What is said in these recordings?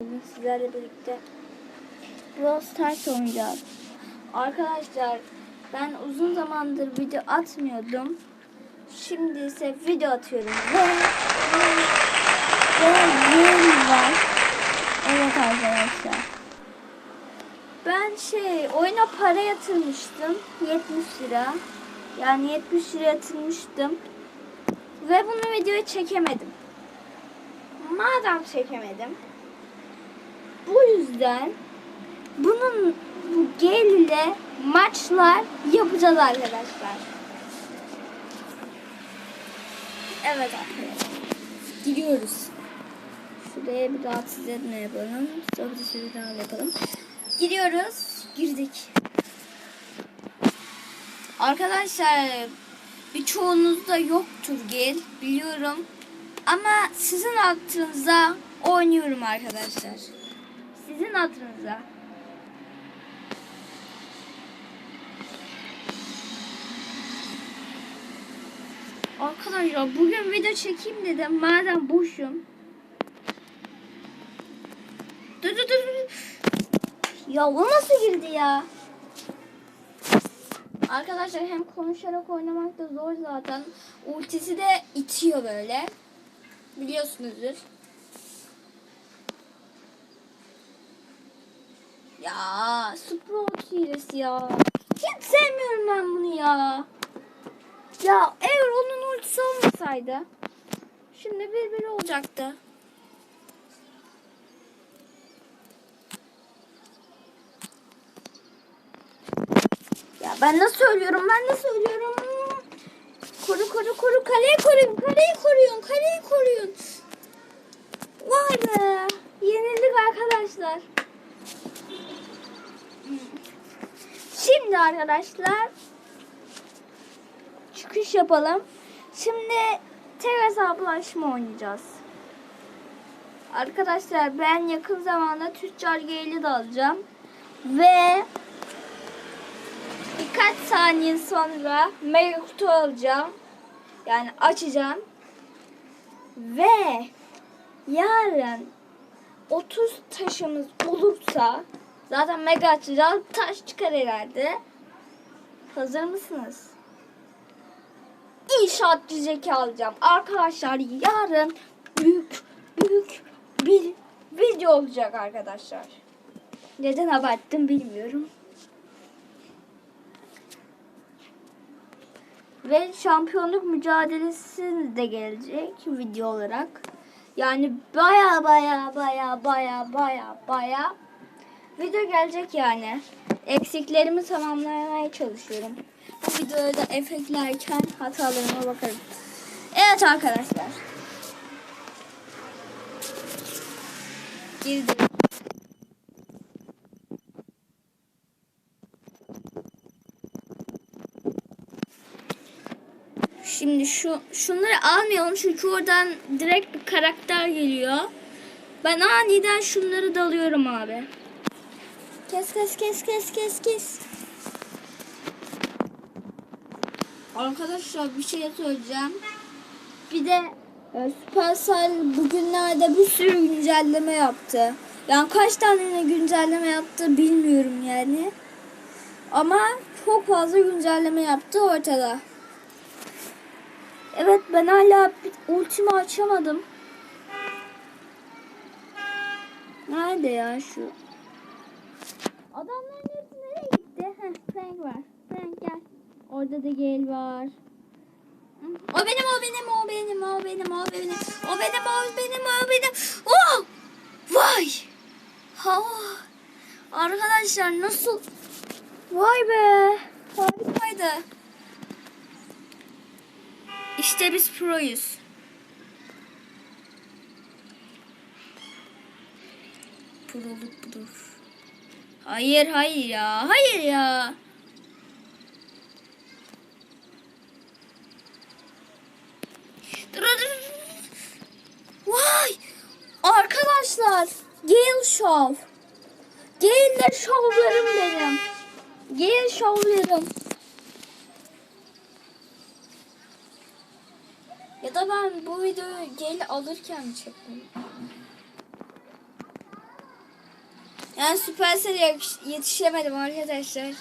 Bugün sizlerle birlikte Brawl Stars oynayacağız. Arkadaşlar ben uzun zamandır video atmıyordum. Şimdi ise video atıyorum. Ve, ve, var. Evet arkadaşlar. Ben şey oyuna para yatırmıştım. 70 lira. Yani 70 lira yatırmıştım. Ve bunu videoya çekemedim. Madem çekemedim. Bu yüzden bunun bu gel ile maçlar yapacağız arkadaşlar. Evet arkadaşlar. Gidiyoruz. Şuraya bir rahatsız etme yapalım. Sonra bir sürü daha yapalım. Gidiyoruz. Girdik. Arkadaşlar birçoğunuzda yoktur gel biliyorum. Ama sizin aklınıza oynuyorum arkadaşlar. Sizin hatırınıza. Arkadaşlar bugün video çekeyim dedim. Madem boşum. Dur dur dur. Ya o nasıl girdi ya? Arkadaşlar hem konuşarak oynamak da zor zaten. Ultisi de itiyor böyle. Biliyorsunuzdur. Ya Sprout hilesi ya. Hiç sevmiyorum ben bunu ya. Ya eğer onun ultisi olmasaydı. Şimdi bir olacaktı. Ya ben nasıl söylüyorum ben nasıl söylüyorum. Koru koru koru kaleyi koruyun kaleyi koruyun kaleyi koruyun. Vay be yenildik arkadaşlar. Şimdi arkadaşlar çıkış yapalım. Şimdi tek hesaplaşma oynayacağız. Arkadaşlar ben yakın zamanda Tüccar Gale'i de alacağım. Ve birkaç saniye sonra mega kutu alacağım. Yani açacağım. Ve yarın 30 taşımız olursa zaten mega açacağız. Taş çıkar herhalde. Hazır mısınız? İnşaatçı zeka alacağım. Arkadaşlar yarın büyük büyük bir video olacak arkadaşlar. Neden abarttım bilmiyorum. Ve şampiyonluk mücadelesi de gelecek video olarak. Yani baya baya baya baya baya baya video gelecek yani. Eksiklerimi tamamlamaya çalışıyorum. Bu videoda da efektlerken hatalarıma bakarım. Evet arkadaşlar. Girdim. Şimdi şu şunları almayalım çünkü oradan direkt bir karakter geliyor. Ben aniden şunları dalıyorum abi. Kes kes kes kes kes kes. Arkadaşlar bir şey söyleyeceğim. Bir de e, Supercell bugünlerde bir sürü güncelleme yaptı. Yani kaç tane güncelleme yaptı bilmiyorum yani. Ama çok fazla güncelleme yaptı ortada. Evet ben hala ultimi açamadım. Nerede ya şu? Adamların hepsi nereye gitti? Heh, Frank var. Frank gel. Orada da Gale var. O benim, o benim, o benim, o benim, o benim, o benim, o benim, o benim. Oh! Vay! Ha! Arkadaşlar nasıl? Vay be! Harikaydı. İşte biz proyuz. Proluk budur. Hayır hayır ya. Hayır ya. Vay! Arkadaşlar, Gale Show. Gale şovlarım benim. Gale şovlarım. Ya da ben bu videoyu Gale alırken çektim? Yani Supercell'e yetişemedim arkadaşlar.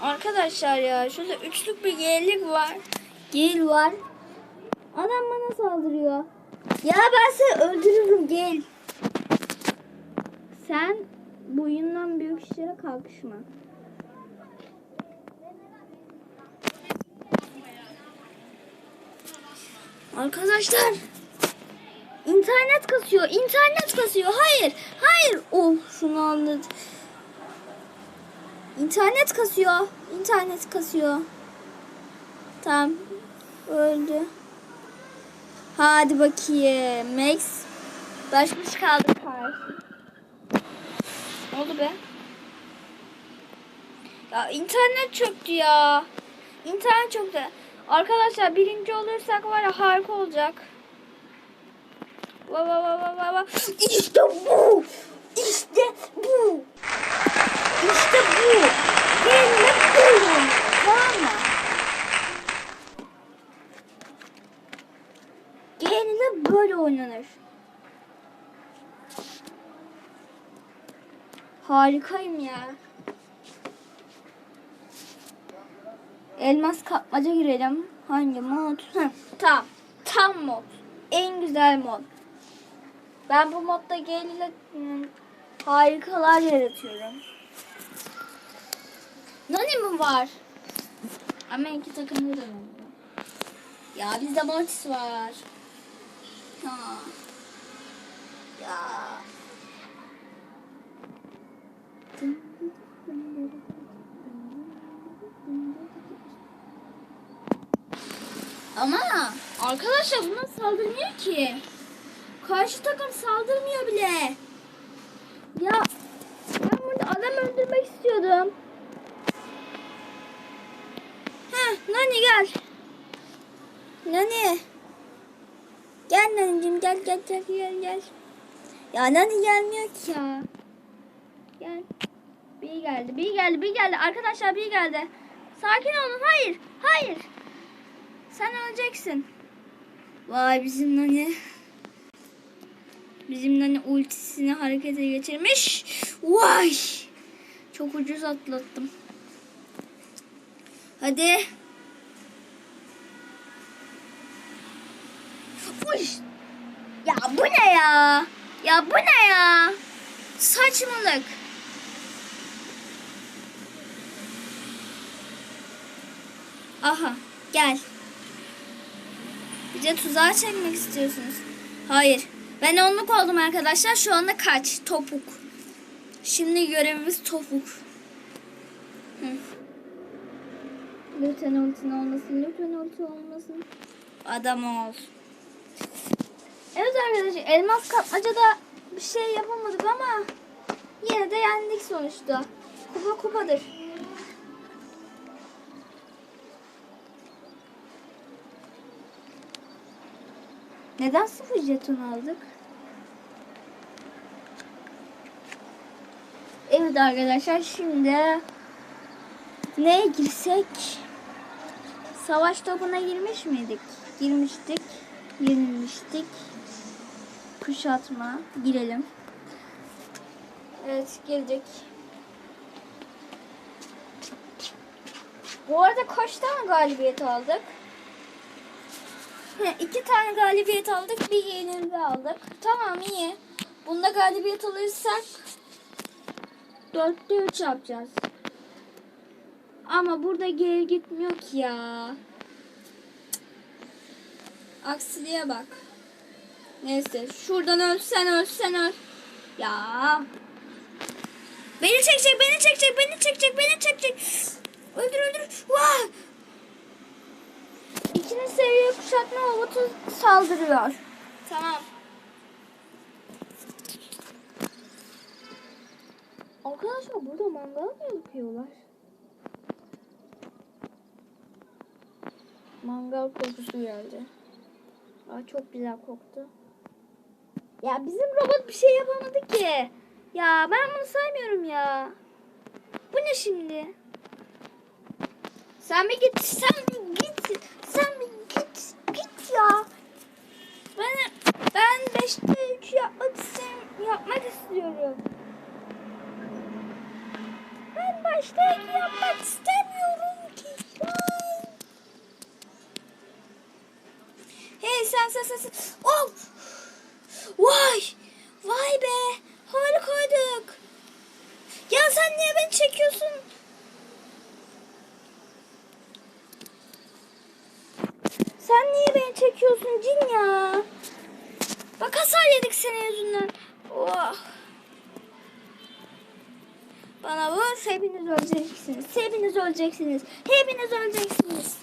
Arkadaşlar ya şurada üçlük bir gelik var. Gel var. Adam bana saldırıyor. Ya ben seni öldürürüm gel. Sen boyundan büyük işlere kalkışma. Arkadaşlar internet kasıyor. internet kasıyor. Hayır. Hayır. Oh şunu anladım. İnternet kasıyor. İnternet kasıyor. Tamam. Öldü. Hadi bakayım. Max. Başmış kaldı karşı. Ne oldu be? Ya internet çöktü ya. İnternet çöktü. Arkadaşlar birinci olursak var ya harika olacak. Va va va va va va. İşte bu. İşte bu. İşte bu. Benimle böyle oynuyor. Tamam mı? Gelinle böyle oynanır. Harikayım ya. Elmas kapmaca girelim. Hangi mod? Heh, tamam. Tam mod. En güzel mod. Ben bu modda gelinle hmm, harikalar yaratıyorum. Nani mi var? Ama iki takımda da var. Ya bizde Mortis var. Ha. Ya. Ama arkadaşlar bunlar saldırmıyor ki. Karşı takım saldırmıyor bile. Ya ben burada adam öldürmek istiyordum. Heh, Nani gel. Nani. Gel Nani'cim gel gel gel gel gel. Ya Nani gelmiyor ki ya. Gel. Bir geldi, bir geldi, bir geldi. Arkadaşlar bir geldi. Sakin olun. Hayır, hayır. Sen öleceksin. Vay bizim Nani. Bizim Nani ultisini harekete geçirmiş. Vay. Çok ucuz atlattım. Hadi. Uş. Ya bu ne ya? Ya bu ne ya? Saçmalık. Aha gel. Bize tuzağa çekmek istiyorsunuz. Hayır. Ben onluk oldum arkadaşlar. Şu anda kaç? Topuk. Şimdi görevimiz topuk. Hı. Lütfen ultin olmasın. Lütfen ulti olmasın. Adam ol. Evet arkadaşlar elmas kapmacada bir şey yapamadık ama yine de yendik sonuçta. Kupa kupadır. Neden sıfır jeton aldık? Evet arkadaşlar şimdi neye girsek? Savaş topuna girmiş miydik? Girmiştik. Yenilmiştik. Kuşatma. Girelim. Evet girdik. Bu arada kaç tane galibiyet aldık? İki tane galibiyet aldık. Bir yenilgi aldık. Tamam iyi. Bunda galibiyet alırsak dörtte üç yapacağız. Ama burada geri gitmiyor ki ya. Aksiliğe bak. Neyse şuradan ölsen ölsen öl. Ya. Beni çekecek, beni çekecek, beni çekecek, beni çekecek. Öldür öldür. Vah! Kuşatma robotu saldırıyor. Tamam. Arkadaşlar burada mangal mı yapıyorlar? Mangal kokusu geldi. Aa, çok güzel koktu. Ya bizim robot bir şey yapamadı ki. Ya ben bunu saymıyorum ya. Bu ne şimdi? Sen bir git, sen bir git, ya. Ben ben 5'te 3 yapmak istiyorum. Yapmak istiyorum. Ben başta 2 yapmak istemiyorum ki. Hey sen sen sen. sen. Oh! Vay! Vay be! Harikaydın. Ya sen niye beni çekiyorsun? Çekiyorsun cin ya? Bak hasar yedik senin yüzünden. Oh. Bana vur hepiniz öleceksiniz. Hepiniz öleceksiniz. Hepiniz öleceksiniz.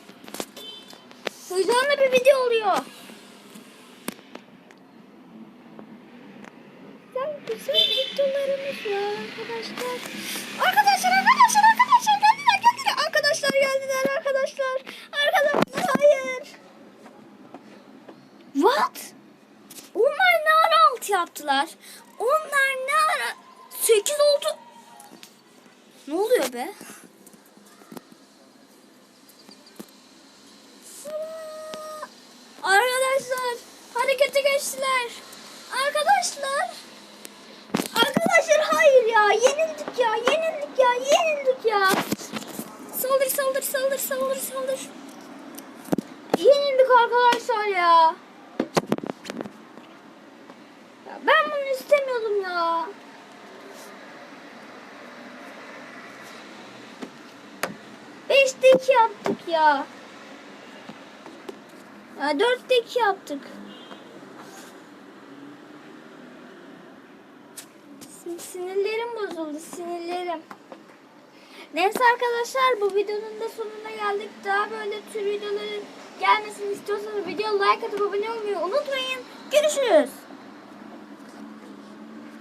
Heyecanlı bir video oluyor. Güzel güzel var arkadaşlar. Arkadaşlar arkadaşlar arkadaşlar geldiler geldiler. Arkadaşlar geldiler. Arkadaşlar hayır. What? Onlar ne ara yaptılar? Onlar ne ara? 8 oldu. Ne oluyor be? Arkadaşlar harekete geçtiler. Arkadaşlar. Arkadaşlar hayır ya yenildik ya yenildik ya yenildik ya. Saldır saldır saldır saldır saldır. Yenildik arkadaşlar ya. ya ben bunu istemiyordum ya. Beşte iki yaptık ya. Ya dörtte iki yaptık. Sin- Sinirlerim bozuldu sinirlerim. Neyse arkadaşlar bu videonun da sonuna geldik. Daha böyle tür videoların gelmesini istiyorsanız video like atıp abone olmayı unutmayın. Görüşürüz.